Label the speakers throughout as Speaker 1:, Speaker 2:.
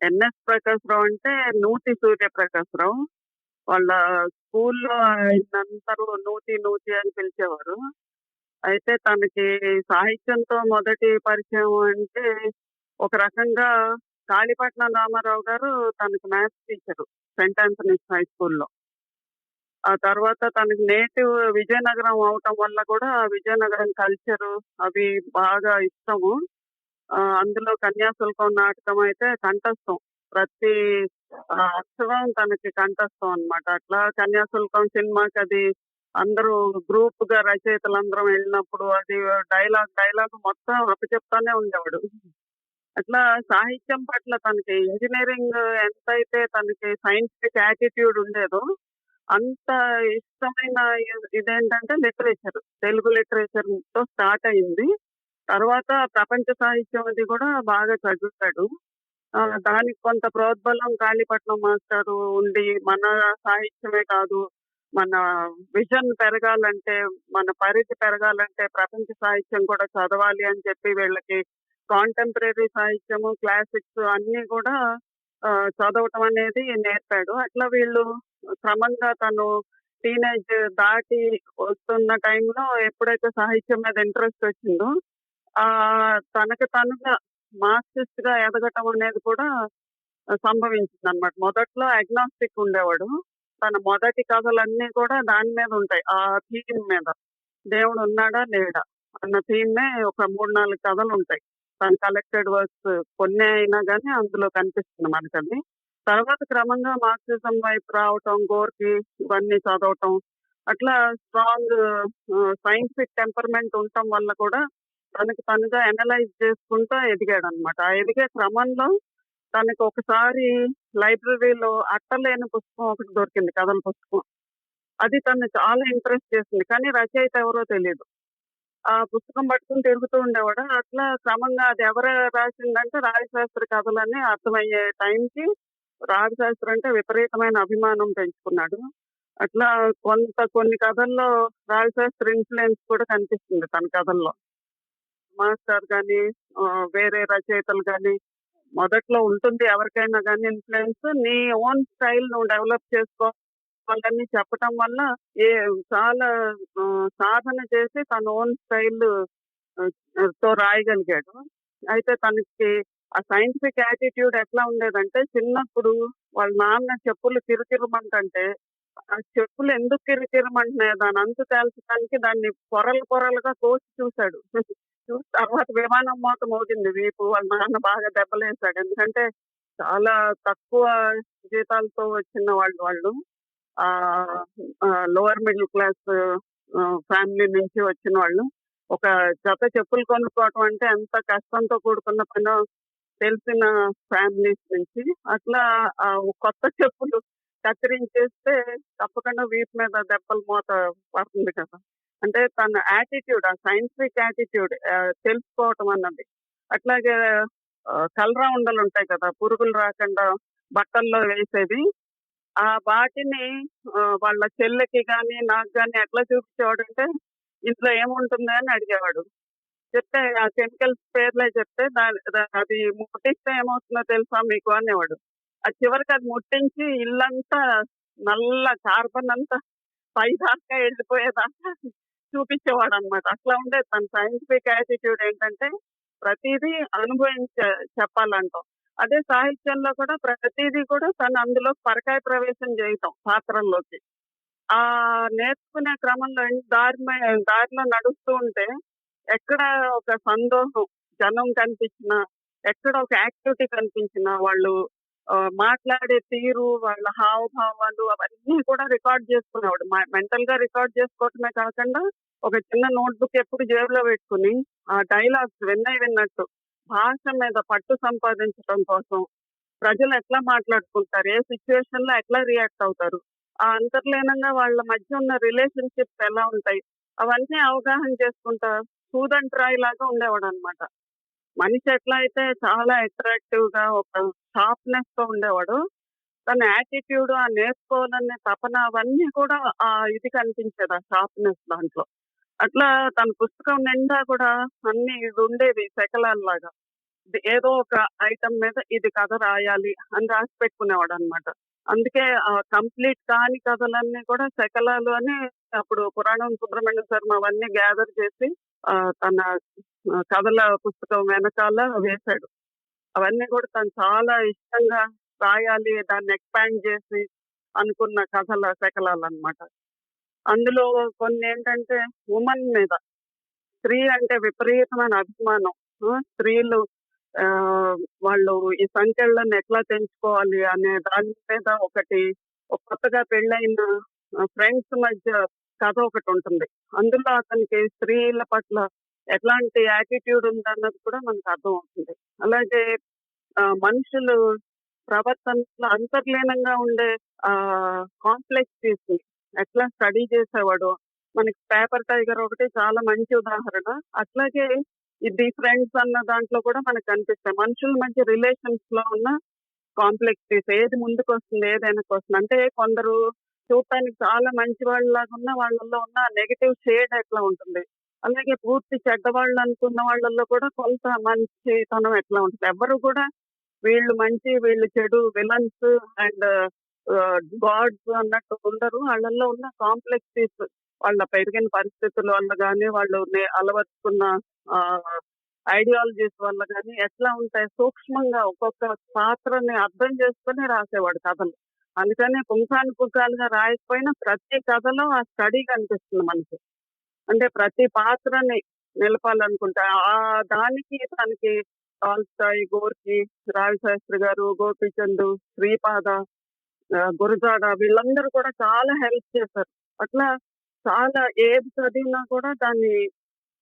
Speaker 1: NS Prakash Rao అంటే నూతి సూర్యప్రకాశ్‌రావు. వాళ్ళ స్కూల్‌లో ఆయనందరూ నూతి, నూతి అని పిలిచేవారు. అయితే తనకి సాహిత్యంతో మొదటి పరిచయం అంటే, ఒక రకంగా కాళీపట్నం రామారావు గారు తనకి maths teacher. Saint Anthony's high స్కూల్‌లో. ఆ తర్వాత తనకి నేటివ్ విజయనగరం అవ్వటం వల్ల కూడా విజయనగరం కల్చరు అవి బాగా ఇష్టము. అందులో కన్యాశుల్కం నాటకం అయితే కంఠస్థం. ప్రతి ఆహ్, అక్షరం తనకి కంఠస్థం అన్నమాట. అట్లా కన్యాశుల్కం సినిమాకి అది అందరూ గ్రూప్గా రచయితలందరం వెళ్ళినప్పుడు అది డైలాగ్, డైలాగ్ మొత్తం అప్పచెప్తానే ఉండేవాడు. అట్లా సాహిత్యం పట్ల తనకి ఇంజనీరింగ్ ఎంతైతే తనకి సైంటిఫిక్ యాటిట్యూడ్ ఉండేదో, అంత ఇష్టమైన ఇదేంటంటే లిటరేచర్. తెలుగు లిటరేచర్తో స్టార్ట్ అయింది. తర్వాత ప్రపంచ సాహిత్యం అది కూడా బాగా చదివాడు. దానికి కొంత ప్రోద్బలం కాళీపట్నం మాస్టర్ ఉండి, మన సాహిత్యమే కాదు, మన విజన్ పెరగాలంటే, మన పరిధి పెరగాలంటే ప్రపంచ సాహిత్యం కూడా చదవాలి అని చెప్పి వీళ్ళకి కాంటెంపరీ సాహిత్యము, క్లాసిక్స్ అన్ని కూడా చదవటం అనేది నేర్పాడు. అట్లా వీళ్ళు క్రమంగా తను టీనేజ్ దాటి వస్తున్న టైంలో ఎప్పుడైతే సాహిత్యం మీద ఇంట్రెస్ట్ వచ్చిందో, ఆ తనకు తనగా తనుగా మార్క్సిస్ట్‌గా ఎదగటం అనేది కూడా సంభవించింది అనమాట మొదట్లో అగ్నాస్టిక్ ఉండేవాడు. తన మొదటి కథలన్నీ కూడా దాని మీద ఉంటాయి. ఆ థీమ్ మీద. దేవుడు ఉన్నాడా? లేడా? అన్న థీమే ఒక మూడు నాలుగు కథలు ఉంటాయి తన కలెక్టెడ్ వర్క్స్ కొన్ని అయినా కానీ అందులో కనిపిస్తుంది మనకది. తర్వాత క్రమంగా మార్క్సిజం వైపు రావటం, గోర్కి ఇవన్నీ చదవటం. అట్లా స్ట్రాంగ్ సైంటిఫిక్ టెంపర్‌మెంట్ ఉండటం వల్ల కూడా తనకి తనుగా అనలైజ్ చేసుకుంటూ ఎదిగాడు అనమాట ఆ ఎదిగే క్రమంలో తనకు ఒకసారి లైబ్రరీలో అట్టలేని పుస్తకం ఒకటి దొరికింది కథల పుస్తకం. అది తను చాలా ఇంట్రెస్ట్ చేసింది. కానీ రచయిత ఎవరో తెలియదు ఆ పుస్తకం పట్టుకుని తిరుగుతూ ఉండేవాడు. అట్లా క్రమంగా అది ఎవరు రాసిందంటే రాజశాస్త్రి కథలని అర్థమయ్యే టైంకి రాజశాస్త్రి అంటే విపరీతమైన అభిమానం పెంచుకున్నాడు. అట్లా కొంత కొన్ని కథల్లో రాజశాస్త్రి ఇన్ఫ్లుయెన్స్ కూడా కనిపిస్తుంది తన కథల్లో. మాస్టర్ గాని, వేరే రచయితలు గాని, మొదట్లో ఉంటుంది ఎవరికైనా కానీ ఇన్ఫ్లుయెన్స్ నీ ఓన్ స్టైల్ నువ్వు డెవలప్ చేసుకో వాళ్ళని చెప్పటం వల్ల ఏ చాలా సాధన చేసి తన ఓన్ స్టైల్తో రాయగలిగాడు. అయితే తనకి ఆ సైంటిఫిక్ యాటిట్యూడ్ ఎట్లా ఉండేదంటే, చిన్నప్పుడు వాళ్ళ నాన్న చెప్పులు కిరికిరమంటే ఆ చెప్పులు ఎందుకు కిరుకిరమంటున్నాయో దాని అంతు తేల్చడానికి దాన్ని పొరలు పొరలుగా కోసి చూశాడు చూసి తర్వాత విమానం మోత అవుతుంది వీపు. వాళ్ళ నాన్న బాగా దెబ్బలేసాడు. ఎందుకంటే చాలా తక్కువ జీతాలతో వచ్చిన వాళ్ళు వాళ్ళు. ఆ లోవర్ మిడిల్ క్లాస్ ఫ్యామిలీ నుంచి వచ్చిన వాళ్ళు. ఒక జత చెప్పులు కొనుక్కోవటం అంటే ఎంత కష్టంతో కూడుకున్న పని తెలిసిన ఫ్యామిలీస్ నుంచి. అట్లా ఆ కొత్త చెప్పులు కత్తిరించేస్తే తప్పకుండా వీపు మీద దెబ్బలు మోత పడుతుంది కదా! అంటే తన యాటిట్యూడ్ ఆ సైంటిఫిక్ యాటిట్యూడ్ తెలుసుకోవటం అన్నది. అట్లాగే కలరా ఉండలు ఉంటాయి కదా! పురుగులు రాకుండా బట్టల్లో వేసేది ఆ వాటిని వాళ్ళ చెల్లెకి కానీ నాకు కానీ ఎట్లా చూపించేవాడంటే, ఇందులో ఏముంటుంది అని అడిగేవాడు. చెప్తే ఆ కెమికల్స్ పేర్లే చెప్తే దాని అది ముట్టిస్తే ఏమవుతుందో తెలుసా మీకు అనేవాడు. అది చివరికి అది ముట్టించి ఇల్లంతా నల్ల కార్బన్ అంతా పైదాకా చూపించేవాడు అనమాట అట్లా ఉండే తన సైంటిఫిక్ యాటిట్యూడ్ ఏంటంటే, ప్రతిదీ అనుభవించ చెప్పాలంటాం. అదే సాహిత్యంలో కూడా ప్రతిదీ కూడా తను అందులో పరకాయ ప్రవేశం చేయటం పాత్రల్లోకి. ఆ నేర్చుకునే క్రమంలో దారి దారిలో నడుస్తూ ఉంటే, ఎక్కడ ఒక సందోహం, జనం కనిపించినా, ఎక్కడ ఒక యాక్టివిటీ కనిపించినా, వాళ్ళు మాట్లాడే తీరు, వాళ్ళ హావభావాలు అవన్నీ కూడా రికార్డ్ చేసుకునేవాడు. మెంటల్గా రికార్డ్ చేసుకోవటమే కాకుండా, ఒక చిన్న నోట్‌బుక్ ఎప్పుడు జేబులో పెట్టుకొని, ఆ డైలాగ్స్ విన్నయి విన్నట్టు, భాష మీద పట్టు సంపాదించడం కోసం, ప్రజలు ఎట్లా మాట్లాడుకుంటారు, ఏ సిట్యుయేషన్‌లో ఎట్లా రియాక్ట్ అవుతారు, ఆ అంతర్లీనంగా వాళ్ళ మధ్య ఉన్న రిలేషన్‌షిప్స్ ఎలా ఉంటాయి, అవన్నీ అవగాహన చేసుకుంటా సూదంట్రాయి లాగా ఉండేవాడన్నమాట. మనిషి ఎట్లా అయితే చాలా అట్రాక్టివ్‌గా ఒక షార్ప్‌నెస్‌తో ఉండేవాడు తన యాటిట్యూడ్, ఆ నేర్చుకోవాలనే తపన అవన్నీ కూడా ఆ ఇది కనిపించేది ఆ షార్ప్‌నెస్ దాంట్లో. అట్లా తన పుస్తకం నిండా కూడా అన్ని ఇది ఉండేవి శకలాల్లాగా. ఇది ఏదో ఒక ఐటమ్ మీద ఇది కథ రాయాలి అని రాసి పెట్టుకునేవాడు అనమాట అందుకే కంప్లీట్ కాని కథలన్నీ కూడా శకలాలు అని అప్పుడు పురాణం సుబ్రహ్మణ్య శర్మ అవన్నీ గ్యాదర్ చేసి తన కథల పుస్తకం వెనకాల వేశాడు. అవన్నీ కూడా తను చాలా ఇష్టంగా రాయాలి దాన్ని ఎక్స్పాండ్ చేసి అనుకున్న కథల శకలాలు అన్నమాట అందులో కొన్ని ఏంటంటే ఉమెన్ మీద స్త్రీ అంటే విపరీతమైన అభిమానం. స్త్రీలు ఆ, వాళ్ళు ఈ సంఖ్యలను ఎట్లా తెంచుకోవాలి అనే దాని మీద ఒకటి కొత్తగా పెళ్ళైన ఫ్రెండ్స్ మధ్య కథ ఒకటి ఉంటుంది. అందులో అతనికి స్త్రీల పట్ల ఎట్లాంటి యాటిట్యూడ్ ఉందన్నది కూడా మనకు అర్థం అవుతుంది. అలాగే మనుషులు ప్రవర్తనలో అంతర్లీనంగా ఉండే కాంప్లెక్సిటీస్ ఎట్లా స్టడీ చేసేవాడు మనకి పేపర్ టైగర్ ఒకటి చాలా మంచి ఉదాహరణ. అట్లాగే ఇది ఫ్రెండ్స్ అన్న దాంట్లో కూడా మనకు కనిపిస్తాయి మనుషుల మధ్య రిలేషన్స్లో ఉన్న కాంప్లెక్సిటీస్ ఏది ముందుకు వస్తుంది ఏది వెనక్కి వస్తుంది. అంటే కొందరు చూడటానికి చాలా మంచి వాళ్ళలాగా ఉన్న వాళ్ళల్లో ఉన్న నెగటివ్ షేడ్ ఎట్లా ఉంటుంది? అలాగే పూర్తి చెడ్డవాళ్ళు అనుకున్న వాళ్ళల్లో కూడా కొంత మంచితనం ఎట్లా ఉంటుంది? ఎవరు కూడా వీళ్ళు మంచి వీళ్ళు చెడు విలన్స్ అండ్ గాడ్స్ అన్నట్టు ఉండరు. వాళ్ళల్లో ఉన్న కాంప్లెక్సిటీస్ వాళ్ళ పెరిగిన పరిస్థితుల వల్ల కానీ వాళ్ళు అలవర్చుకున్న ఐడియాలజీస్ వల్ల కానీ ఎట్లా ఉంటాయి? సూక్ష్మంగా ఒక్కొక్క పాత్రని అర్థం చేసుకుని రాసేవాడు కథలు. అందుకనే పుంఖాను పుంఖాలుగా రాయకపోయినా ప్రతి కథలో ఆ స్టడీ కనిపిస్తుంది మనకి. అంటే ప్రతి పాత్రని నిలపాలనుకుంటా ఆ దానికి తనకి టాల్స్టాయ్ గోర్కి రావిశాస్త్రి గారు గోపీచంద్ శ్రీపాద గురజాడ వీళ్ళందరూ కూడా చాలా హెల్ప్ చేశారు. అట్లా చాలా ఏది చదివినా కూడా దాన్ని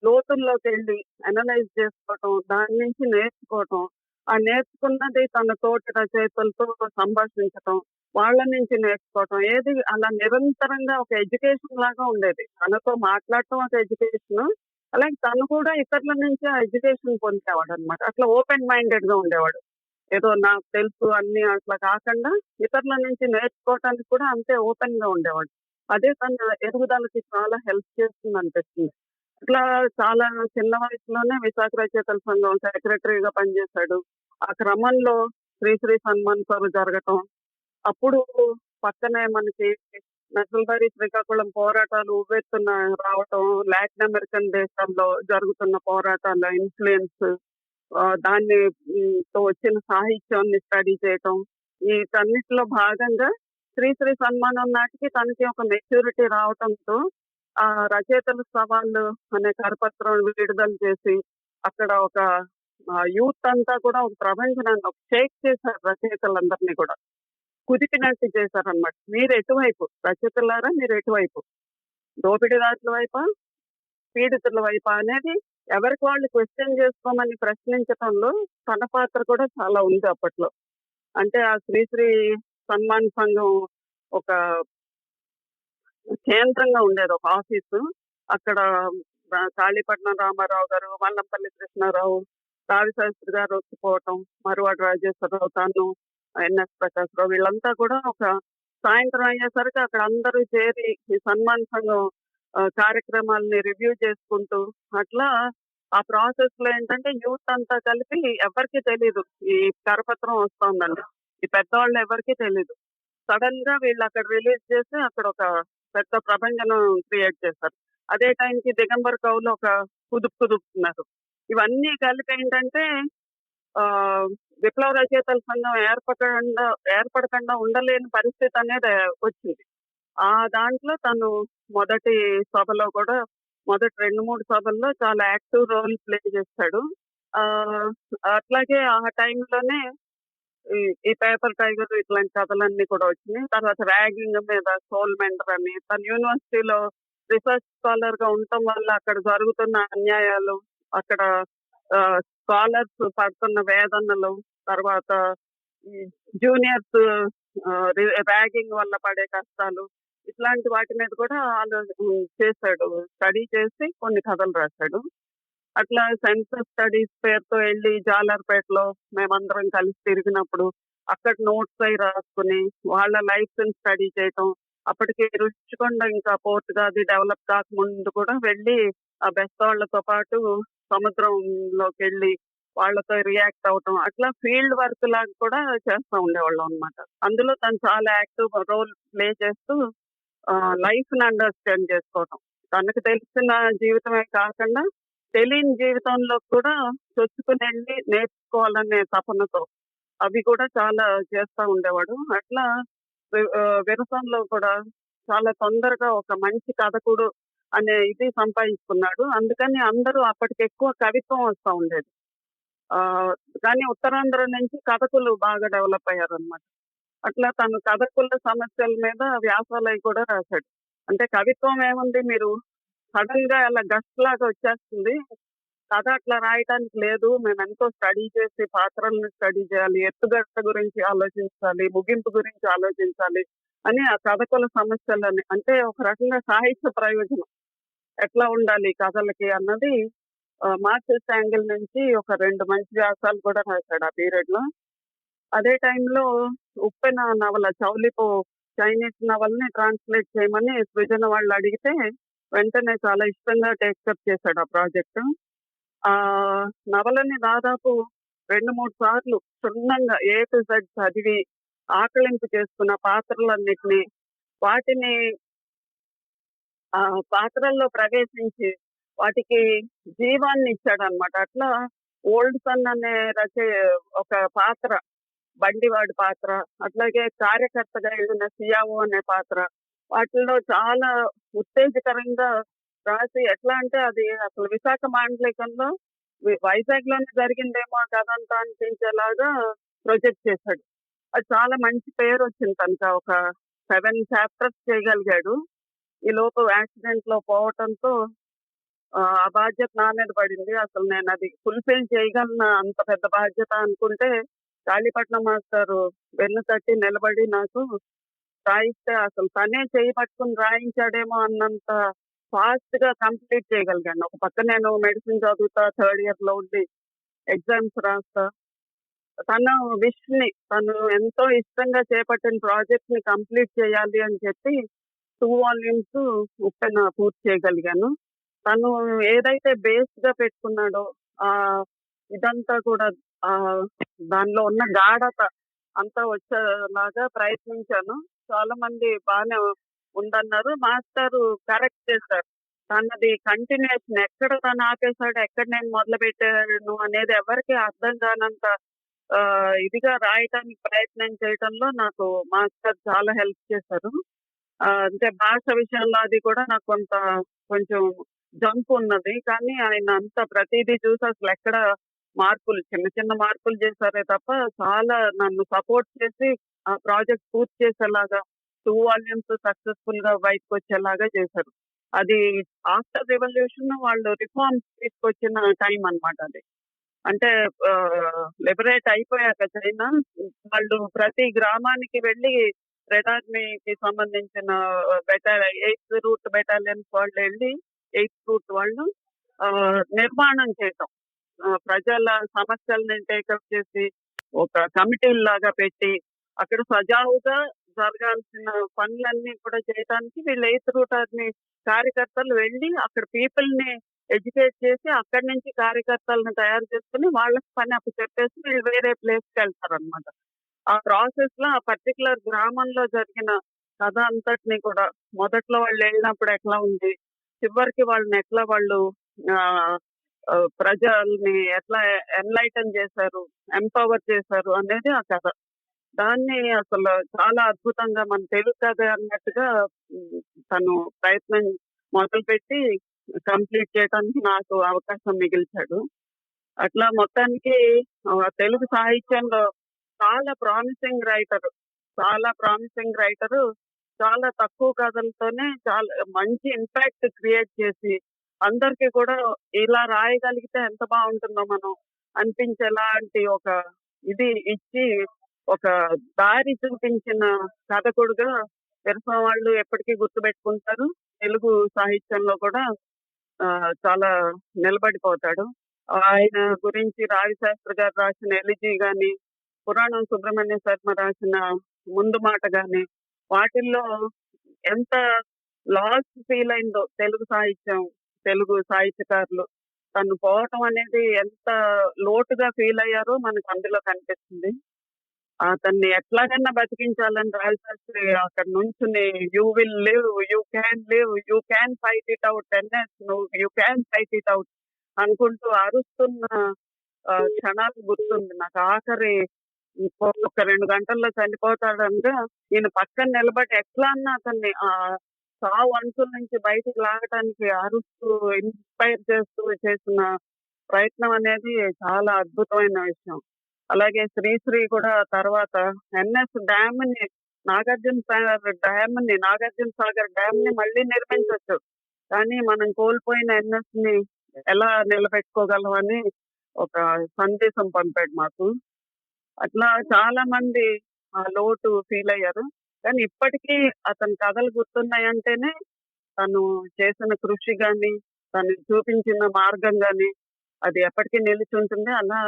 Speaker 1: లోతుల్లోకి వెళ్ళి అనలైజ్ చేసుకోవటం దాని నుంచి నేర్చుకోవటం ఆ నేర్చుకున్నది తన తోటి రచయితలతో సంభాషించటం వాళ్ళ నుంచి నేర్చుకోవటం. ఏది అలా నిరంతరంగా ఒక ఎడ్యుకేషన్ లాగా ఉండేది. తనతో మాట్లాడటం ఒక ఎడ్యుకేషన్ అలాగే తను కూడా ఇతరుల నుంచి ఆ ఎడ్యుకేషన్ పొందేవాడు అనమాట అట్లా ఓపెన్ మైండెడ్గా ఉండేవాడు. ఏదో నాకు తెలుసు అన్ని అట్లా కాకుండా ఇతరుల నుంచి నేర్చుకోవటానికి కూడా అంతే ఓపెన్గా ఉండేవాడు. అదే తన ఎదుగుదలకి చాలా హెల్ప్ చేస్తుంది అనిపిస్తుంది. అట్లా చాలా చిన్న వయసులోనే విశాఖ రచయితల సంఘం సెక్రటరీగా పనిచేశాడు. ఆ క్రమంలో శ్రీ శ్రీ సన్మాన్ సార్ జరగటం అప్పుడు పక్కనే మనకి నక్సల్బరీ శ్రీకాకుళం పోరాటాలు ఉవ్వెత్తున రావటం లాటిన్ అమెరికన్ దేశాల్లో జరుగుతున్న పోరాటాల ఇన్ఫ్లుయెన్స్ దాన్ని తో వచ్చిన సాహిత్యాన్ని స్టడీ చేయటం వీటన్నిటిలో భాగంగా శ్రీశ్రీ సన్మానం నాటికి తనకి ఒక మెచ్యూరిటీ రావటంతో ఆ రచయితల సవాళ్ళు అనే కరపత్రం విడుదల చేసి అక్కడ ఒక యూత్ అంతా కూడా ఒక ప్రపంచాన్ని ఒక షేక్ చేశారు రచయితలందరినీ కూడా. కుదిపినట్టు చేశారనమాట మీరు ఎటువైపు? రచయితలారా మీరు ఎటువైపు? దోపిడీదారుల వైపా? పీడితుల వైపా? అనేది ఎవరికి వాళ్ళు క్వశ్చన్ చేసుకోమని ప్రశ్నించటంలో తన పాత్ర కూడా చాలా ఉంది అప్పట్లో. అంటే ఆ శ్రీశ్రీ సన్మాన్ సంఘం ఒక కేంద్రంగా ఉండేది ఒక ఆఫీసు. అక్కడ కాళీపట్నం రామారావు గారు మల్లంపల్లి కృష్ణారావు రావి శాస్త్రి గారు వచ్చిపోవటం మరువాడు రాజేశ్వరరావు తాను ఎన్ఎస్ ప్రకాష్ రావు వీళ్ళంతా కూడా ఒక సాయంత్రం అయ్యేసరికి అక్కడ అందరూ చేరి ఈ సన్మాన్ సంఘం కార్యక్రమాలని రివ్యూ చేసుకుంటూ అట్లా ఆ ప్రాసెస్లో ఏంటంటే యూత్ అంతా కలిపి ఎవరికి తెలియదు ఈ కరపత్రం వస్తుందండి ఈ పెద్దవాళ్ళు ఎవరికి తెలియదు సడన్గా వీళ్ళు అక్కడ రిలీజ్ చేసి అక్కడ ఒక పెద్ద ప్రపంచం క్రియేట్ చేస్తారు అదే టైంకి దిగంబర్ కౌలు ఒక కుదుపు కుదుపుతున్నారు. ఇవన్నీ కలిపి ఏంటంటే విప్లవ రచయితల సంఘం ఏర్పడకుండా ఏర్పడకుండా ఉండలేని పరిస్థితి అనేది వచ్చింది. ఆ దాంట్లో తను మొదటి సభలో కూడా మొదటి రెండు మూడు సభల్లో చాలా యాక్టివ్ రోల్ ప్లే చేస్తాడు. ఆ అట్లాగే ఆ టైంలోనే ఈ- ఈ పేపర్ టైగర్ ఇట్లాంటి కథలన్నీ కూడా వచ్చినాయి. తర్వాత ర్యాగింగ్ మీద సోల్ మెంటర్ అని తన యూనివర్సిటీలో రీసెర్చ్ స్కాలర్గా ఉండటం వల్ల అక్కడ జరుగుతున్న అన్యాయాలు అక్కడ స్కాలర్స్ పడుతున్న వేదనలు తర్వాత జూనియర్స్ ర్యాగింగ్ వల్ల పడే కష్టాలు ఇట్లాంటి వాటి మీద కూడా ఆలో చేశాడు. స్టడీ చేసి కొన్ని కథలు రాశాడు. అట్లా సెన్సస్ స్టడీస్ పేరుతో వెళ్ళి జాలర్పేటలో మేమందరం కలిసి తిరిగినప్పుడు అక్కడ నోట్స్ అయి రాసుకుని వాళ్ళ లైఫ్ స్టడీ చేయటం అప్పటికి రుచికొండ ఇంకా పోర్ట్గా అది డెవలప్ కాకముందు కూడా వెళ్ళి ఆ బెస్తవాళ్ళతో పాటు సముద్రంలోకి వెళ్ళి వాళ్ళతో రియాక్ట్ అవ్వటం అట్లా ఫీల్డ్ వర్క్ లాగా కూడా చేస్తూ ఉండేవాళ్ళం అన్నమాట. అందులో తను చాలా యాక్టివ్ రోల్ ప్లే చేస్తూ లైఫ్ని అండర్స్టాండ్ చేసుకోవటం. తనకు తెలిసిన జీవితమే కాకుండా తెలియని జీవితంలో కూడా చొచ్చుకుని వెళ్ళి నేర్చుకోవాలనే తపనతో అవి కూడా చాలా చేస్తూ ఉండేవాడు. అట్లా విరసంలో కూడా చాలా తొందరగా ఒక మంచి కథకుడు అనే ఇది సంపాదించుకున్నాడు. అందుకని అందరూ అప్పటికి ఎక్కువ కవిత్వం వస్తూ ఉండేది. ఆ, కానీ ఉత్తరాంధ్ర నుంచి కథకులు బాగా డెవలప్ అయ్యారనమాట అట్లా తను కథకుల సమస్యల మీద వ్యాసాలు కూడా రాశాడు. అంటే కవిత్వం ఏముంది? మీరు సడన్గా అలా గస్ట్ లాగా వచ్చేస్తుంది. కథ అట్లా రాయటానికి లేదు. మేము ఎంతో స్టడీ చేసి పాత్రలను స్టడీ చేయాలి. ఎత్తుగట్ట గురించి ఆలోచించాలి. ముగింపు గురించి ఆలోచించాలి. అని ఆ కథకుల సమస్యలని అంటే ఒక రకంగా సాహిత్య ప్రయోజనం ఎట్లా ఉండాలి కథలకి అన్నది మార్క్సిస్ట్ యాంగిల్ నుంచి ఒక రెండు మంచి వ్యాసాలు కూడా రాశాడు ఆ పీరియడ్లో అదే టైంలో ఉప్పెన నవల చౌలిపు చైనీస్ నవల్ని ట్రాన్స్లేట్ చేయమని సృజన వాళ్ళు అడిగితే వెంటనే చాలా ఇష్టంగా టేక్అప్ చేశాడు ఆ ప్రాజెక్ట్. ఆ నవలని దాదాపు రెండు మూడు సార్లు క్షుణ్ణంగా ఏ టు జెడ్ చదివి ఆకలింపు చేసుకున్న పాత్రలన్నిటినీ వాటిని ఆ పాత్రల్లో ప్రవేశించి వాటికి జీవాన్ని ఇచ్చాడనమాట అట్లా ఓల్డ్ సన్ అనే రచయ ఒక పాత్ర బండివాడి పాత్ర అట్లాగే కార్యకర్తగా వెళ్ళిన సియావో అనే పాత్ర వాటిల్లో చాలా ఉత్తేజకరంగా రాసి ఎట్లా అంటే అది అసలు విశాఖ మాండలికంలో వైజాగ్లోనే జరిగిందేమో కదంతా అనిపించేలాగా ప్రొజెక్ట్ చేశాడు. చాలా మంచి పేరు వచ్చింది తనక ఒక సెవెన్ చాప్టర్స్ చేయగలిగాడు. ఈ లోపు యాక్సిడెంట్లో పోవటంతో ఆ బాధ్యత నా మీద పడింది. అసలు నేను అది ఫుల్ఫిల్ చేయగలన? అంత పెద్ద బాధ్యత అనుకుంటే కాళీపట్నం మాస్టర్ వెన్ను తట్టి నిలబడి నాకు రాయిస్తే అసలు తనే చేయబట్టుకుని రాయించాడేమో అన్నంత ఫాస్ట్గా కంప్లీట్ చేయగలిగాను ఒక పక్క నేను మెడిసిన్ చదువుతా థర్డ్ ఇయర్లో ఉండి ఎగ్జామ్స్ రాస్తా. తన విష్ని తను ఎంతో ఇష్టంగా చేపట్టిన ప్రాజెక్ట్ని కంప్లీట్ చేయాలి అని చెప్పి టూ వాల్యూమ్స్ ఉప్పెన పూర్తి చేయగలిగాను. తను ఏదైతే బేస్గా పెట్టుకున్నాడో ఆ ఇదంతా కూడా ఆ దానిలో ఉన్న గాఢత అంతా వచ్చేలాగా ప్రయత్నించాను. చాలా మంది బాగానే ఉందన్నారు. మాస్టర్ కరెక్ట్ చేశారు. తనది కంటిన్యూషన్ ఎక్కడ తను ఆపేశాడు ఎక్కడ నేను మొదలు పెట్టాను అనేది ఎవరికి అర్థం కానంత ఇదిగా రాయటానికి ప్రయత్నం చేయటంలో నాకు మాస్టర్ చాలా హెల్ప్ చేశారు. అంటే భాష విషయంలో అది కూడా నాకు కొంత కొంచెం జంప్ ఉన్నది. కానీ ఆయన అంత ప్రతిదీ చూసి అసలు ఎక్కడ మార్పులు చిన్న చిన్న మార్పులు చేశారే తప్ప చాలా నన్ను సపోర్ట్ చేసి ఆ ప్రాజెక్ట్ పూర్తి చేసేలాగా టూ వాల్యూమ్స్ సక్సెస్ఫుల్గా బయటకు వచ్చేలాగా చేశారు. అది ఆఫ్టర్ రెవల్యూషన్ వాళ్ళు రిఫార్మ్స్ తీసుకొచ్చిన టైం అన్నమాట అది. అంటే లిబరేట్ అయిపోయాక చైనా వాళ్ళు ప్రతి గ్రామానికి వెళ్ళి రెడ్ ఆర్మీకి సంబంధించిన బెటాలియన్ ఎయిత్ రూట్ బెటాలియన్స్ వాళ్ళు వెళ్ళి ఎయిత్ రూట్ వాళ్ళు నిర్మాణం చేయటం. ప్రజల సమస్యల్ని టేకప్ చేసి ఒక కమిటీ లాగా పెట్టి అక్కడ సజావుగా జరగాల్సిన పనులన్నీ కూడా చేయడానికి వీళ్ళు ఎయిత్ రూట్ ఆర్మీ కార్యకర్తలు వెళ్ళి అక్కడ పీపుల్ని ఎడ్యుకేట్ చేసి అక్కడి నుంచి కార్యకర్తలను తయారు చేసుకుని వాళ్ళకి పని అప్పు చెప్పేసి వీళ్ళు వేరే ప్లేస్కి వెళ్తారు అనమాట ఆ ప్రాసెస్లో ఆ పర్టికులర్ గ్రామంలో జరిగిన కథ అంతటిని కూడా మొదట్లో వాళ్ళు వెళ్ళినప్పుడు ఎట్లా ఉంది చివరికి వాళ్ళని ఎట్లా వాళ్ళు ఆ, ప్రజల్ని ఎట్లా ఎన్లైటన్ చేశారు ఎంపవర్ చేశారు అనేది ఆ కథ. దాన్ని అసలు చాలా అద్భుతంగా మన తెలుగు కథ అన్నట్టుగా తను ప్రయత్నం మొదలుపెట్టి కంప్లీట్ చేయడానికి నాకు అవకాశం మిగిల్చాడు. అట్లా మొత్తానికి తెలుగు సాహిత్యంలో చాలా ప్రామిసింగ్ రైటర్ చాలా ప్రామిసింగ్ రైటర్ చాలా తక్కువ కథలతోనే చాలా మంచి ఇంపాక్ట్ క్రియేట్ చేసి అందరికి కూడా ఇలా రాయగలిగితే ఎంత బాగుంటుందో మనం అనిపించేలాంటి ఒక ఇది ఇచ్చి ఒక దారి చూపించిన కథకుడుగా విరసం వాళ్ళు ఎప్పటికీ గుర్తుపెట్టుకుంటారు. తెలుగు సాహిత్యంలో కూడా చాలా నిలబడిపోతాడు ఆయన గురించి రావిశాస్త్రి గారు రాసిన ఎలిజీ గాని పురాణం సుబ్రహ్మణ్య శర్మ రాసిన ముందు మాట గాని వాటిల్లో ఎంత లాస్ ఫీల్ అయిందో తెలుగు సాహిత్యం తెలుగు సాహిత్యకారులు తను పోవటం అనేది ఎంత లోటుగా ఫీల్ అయ్యారో మనకు అందులో కనిపిస్తుంది. అతన్ని ఎట్లాగన్నా బతికించాలని రాజశాస్త్రి అక్కడ నుంచుని you will live, you can live, you can fight it out NS నువ్వు you can fight it out అనుకుంటూ అరుస్తున్న క్షణాలు గుర్తుంది నాకు. ఆఖరి ఒక రెండు గంటల్లో చనిపోతాడనగా నేను పక్కన నిలబడి ఎట్లా అన్న అతన్ని ఆ సావు అంచుల నుంచి బయటకు లాగటానికి అరుస్తూ, ఇన్‌స్పైర్ చేస్తూ చేసిన ప్రయత్నం అనేది చాలా అద్భుతమైన విషయం. అలాగే 'శ్రీశ్రీ' కూడా తర్వాత ఎన్ఎస్ డ్యామ్ని నాగార్జున సాగర్ డ్యామ్ని నాగార్జున సాగర్ డ్యామ్ని మళ్ళీ నిర్మించవచ్చు కానీ మనం కోల్పోయిన ఎన్ఎస్ని ఎలా నిలబెట్టుకోగలం అని ఒక సందేశం పంపాడు మాకు. అట్లా చాలా మంది ఆ లోటు ఫీల్ అయ్యారు. కానీ ఇప్పటికీ అతని కథలు గుర్తున్నాయంటేనే తను చేసిన కృషి కానీ తను చూపించిన మార్గం కానీ అది ఎప్పటికీ నిలిచుంటుంది. అలా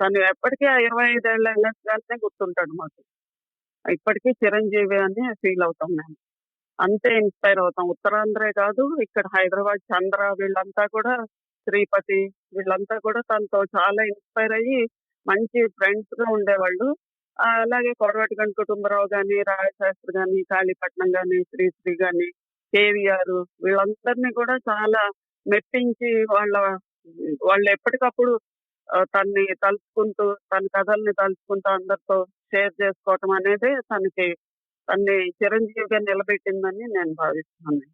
Speaker 1: తను ఎప్పటికీ ఆ 25 ఏళ్ళ వెళ్ళగానే గుర్తుంటాడు మాకు. ఇప్పటికీ చిరంజీవి అని ఫీల్ అవుతాం మేము. అంతే ఇన్‌స్పైర్ అవుతాం. ఉత్తరాంధ్రే కాదు ఇక్కడ హైదరాబాద్ చంద్ర వీళ్ళంతా కూడా శ్రీపతి వీళ్ళంతా కూడా తనతో చాలా ఇన్‌స్పైర్ అయ్యి మంచి ఫ్రెండ్స్‌గా ఉండేవాళ్ళు. అలాగే అలాగే గణ కుటుంబరావు గాని, రాజశాస్త్రి గాని, కాళీపట్నం గాని, శ్రీశ్రీ గాని, కేవీఆర్ వీళ్ళందరిని కూడా చాలా మెప్పించి వాళ్ళ వాళ్ళు ఎప్పటికప్పుడు తన్ని తలుచుకుంటూ, తన కథల్ని తలుచుకుంటూ అందరితో షేర్ చేసుకోవటం అనేది తనకి తన్ని చిరంజీవిగా నిలబెట్టిందని నేను భావిస్తున్నాను.